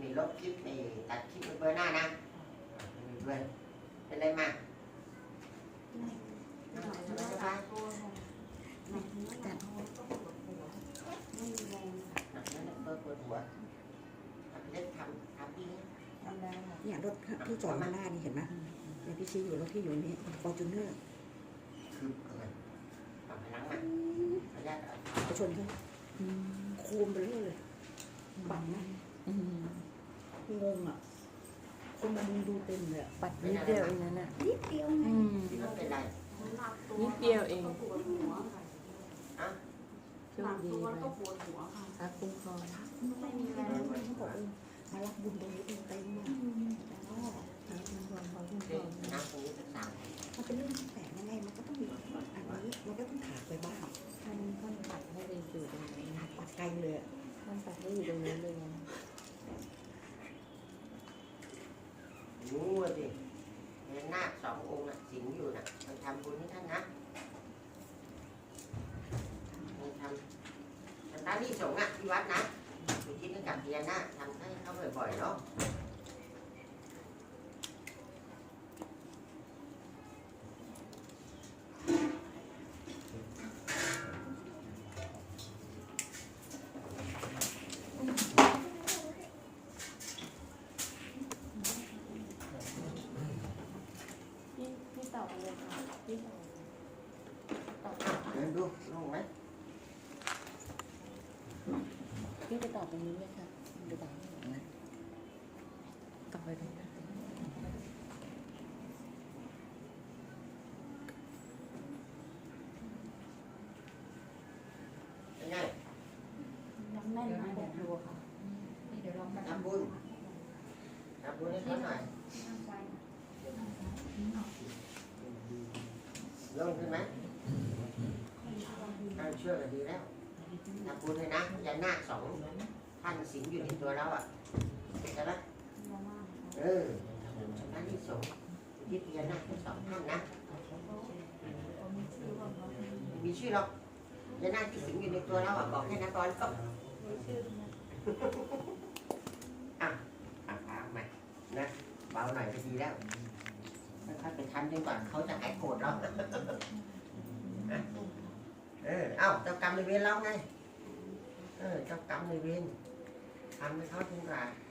มีลบคลิปมีตัดคลิปเบอร์หน้านะไม่มีเพื่อนเป็นไรมากสบายสบายหนักนั้นเบอร์ปวดหัวทำเล็กทำทำดีเนี่ยรถที่จอดมาหน้านี่เห็นไหมเนี่ยพี่ชี้อยู่รถที่อยู่นี่ฟอร์จูเนอร์คือเกินปรับพลังมาระยะไปชนเขาโคมไปเรื่อยเลยบังนะ งงอะ คนมาดูดูเต็มเลยอะปัดนิดเดียวเองนั่นน่ะนิดเดียวไงอืมไม่เป็นไรนิดเดียวเองอะโชคดีไปพระคุ้มครองไม่มีอะไรเลยเขาบอกเออมารับบุญตรงนี้เต็มเต็มเลยอ๋อพระคุ้มครองพระคุ้มคเด็รกองน้ำตรงนี้สักสามมันเป็นเรื่องแปลกยังไงมันก็ต้องมีอันนี้มันก็ต้องถากไปบ้างท่านท่านปัดให้ไปอยู่ตรงนี้นปัดไกลเลยอะท่านปัดให้อยู่ตรงนี้เลยนะ รู้ว่าดิเห็นนาคสององค์น่ะสิงอยู่น่ะมันทำบุญให้ท่านนะมันทำมันตามที่สงฆ์อะที่วัดนะอยู่ที่นี่กับเทียนนะทำให้เขาบ่อยๆเนาะ พี่พี่ตอบเลยค่ะพี่ตอบตอบ เดินดูลงไหมพี่จะตอบตรงนี้ไหมคะดูตอบนะตอบไปตรงนี้เป็นไงน้ำแน่นนะแบบรัวค่ะนี่เดี๋ยวลองมาทำบุญทำบุญให้เขาหน่อยนั่งไปลงขึ้นไหม ถ้าเชื่อก็ดีแล้วทำบุญเลยนะยานาคสองท่านสิงอยู่ในตัวเราอะใช่ไหมเออท่านที่สงฆ์ที่พญานาคทั้งสองท่านนะมีชื่อหรอกยานาคที่สิงอยู่ในตัวเราอะบอกให้นะตอนก็อะอะพาออกมานะเบาหน่อยก็ดีแล้วค่อยๆไปทำจนกว่าเขาจะหายโกรธเรานะ เออเอ้าเจ้ากรรมในเวรเราไง เออเจ้ากรรมในเวรทำให้เขาจนกว่า